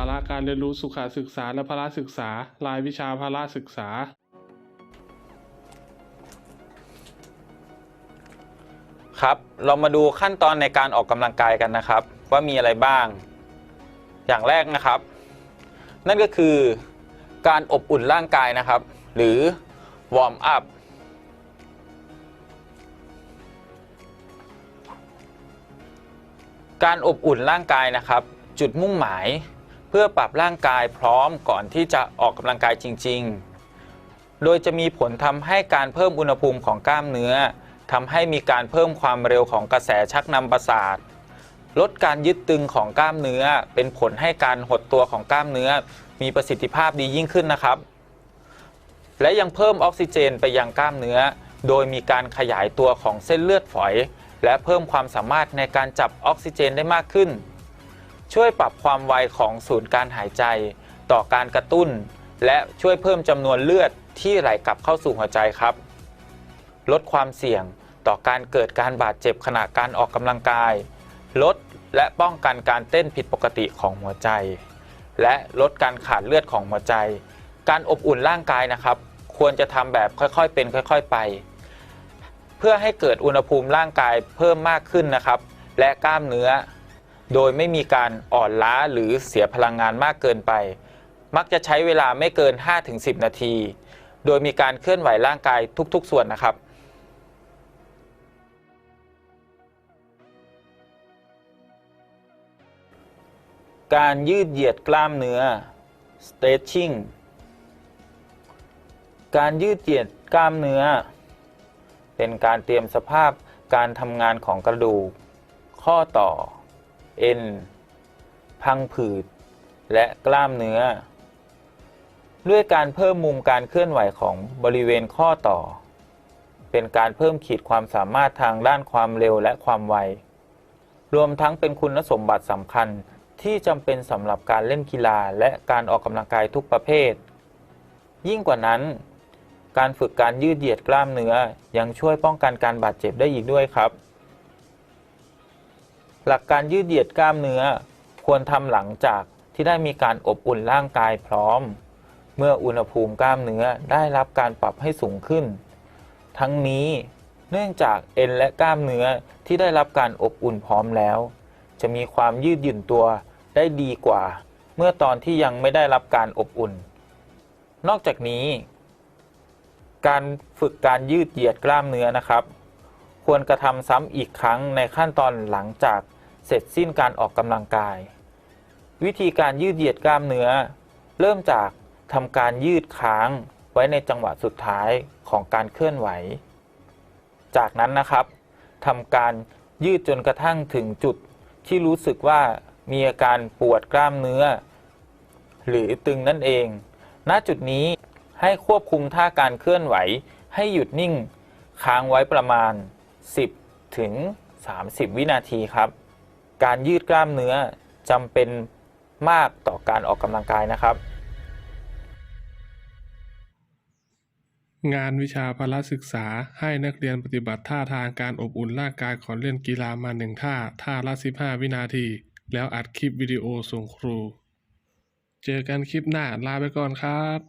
าระการเรียนรู้สุขศึกษาและพละศึกษา รายวิชาพละศึกษา ครับ เรามาดูขั้นตอนในการออกกำลังกายกันนะครับ ว่ามีอะไรบ้าง อย่างแรกนะครับ นั่นก็คือการอบอุ่นร่างกายนะครับ หรือวอร์มอัพการอบอุ่นร่างกายนะครับ จุดมุ่งหมาย พื่อปรับร่างกายพร้อมก่อนที่จะออกกำลังกายจริง ๆ โดยจะมีผลทำให้การเพิ่มอุณหภูมิของกล้ามเนื้อทำให้มีการเพิ่มความเร็วของกระแสชักนำประสาทลดการยึดตึงของกล้ามเนื้อ เป็นผลให้การหดตัวของกล้ามเนื้อ มีประสิทธิภาพดียิ่งขึ้นนะครับ และยังเพิ่มออกซิเจนไปยังกล้ามเนื้อ โดยมีการขยายตัวของเส้นเลือดฝอย และเพิ่มความสามารถในการจับออกซิเจนได้มากขึ้น ช่วยปรับความไวของศูนย์การหายใจ ต่อการกระตุ้น และช่วยเพิ่มจำนวนเลือดที่ไหลกลับเข้าสู่หัวใจครับ ลดความเสี่ยงต่อการเกิดการบาดเจ็บขณะการออกกำลังกาย ลดและป้องกันการเต้นผิดปกติของหัวใจ และลดการขาดเลือดของหัวใจ การอบอุ่นร่างกายนะครับ ควรจะทำแบบค่อยๆเป็นค่อย ๆไป เพื่อให้เกิดอุณหภูมิร่างกายเพิ่มมากขึ้นนะครับ และกล้ามเนื้อ โดยไม่มีการอ่อนล้าหรือเสียพลังงานมากเกินไป มักจะใช้เวลาไม่เกิน 5-10 นาที โดยมีการเคลื่อนไหวร่างกายทุก ๆ ส่วนนะครับการยืดเหยียดกล้ามเนื้อ stretching การยืดเหยียดกล้ามเนื้อ เป็นการเตรียมสภาพการทำงานของกระดูก ข้อต่อ เอ็น พังผืด และกล้ามเนื้อ ด้วยการเพิ่มมุมการเคลื่อนไหวของบริเวณข้อต่อ เป็นการเพิ่มขีดความสามารถทางด้านความเร็วและความไว รวมทั้งเป็นคุณสมบัติสำคัญที่จำเป็นสำหรับการเล่นกีฬาและการออกกำลังกายทุกประเภท ยิ่งกว่านั้น การฝึกการยืดเหยียดกล้ามเนื้อยังช่วยป้องกันการบาดเจ็บได้อีกด้วยครับ หลักการยืดเหยียดกล้ามเนื้อ ควรทำหลังจากที่ได้มีการอบอุ่นร่างกายพร้อม เมื่ออุณหภูมิกล้ามเนื้อได้รับการปรับให้สูงขึ้น ทั้งนี้เนื่องจากเอ็นและกล้ามเนื้อที่ได้รับการอบอุ่นพร้อมแล้ว จะมีความยืดหยุ่นตัวได้ดีกว่า เมื่อตอนที่ยังไม่ได้รับการอบอุ่น นอกจากนี้ การฝึกการยืดเหยียดกล้ามเนื้อนะครับ ควรกระทำซ้ำอีกครั้งในขั้นตอนหลังจาก เสร็จสิ้นการออกกำลังกาย วิธีการยืดเหยียดกล้ามเนื้อ เริ่มจากทำการยืดค้างไว้ในจังหวะสุดท้ายของการเคลื่อนไหว จากนั้นนะครับทำการยืดจนกระทั่งถึงจุดที่รู้สึกว่ามีอาการปวดกล้ามเนื้อ หรือตึงนั่นเอง ณ จุดนี้ให้ควบคุมท่าการเคลื่อนไหวให้หยุดนิ่ง ค้างไว้ประมาณ 10 ถึง 30 วินาทีครับ การยืดกล้ามเนื้อจำเป็นมากต่อการออกกำลังกายนะครับ งานวิชาพละศึกษาให้นักเรียนปฏิบัติท่าทางการอบอุ่นร่างกายก่อนเล่นกีฬามาหนึ่งท่า ท่าละ 15 วินาที แล้วอัดคลิปวิดีโอส่งครู เจอกันคลิปหน้าลาไปก่อนครับ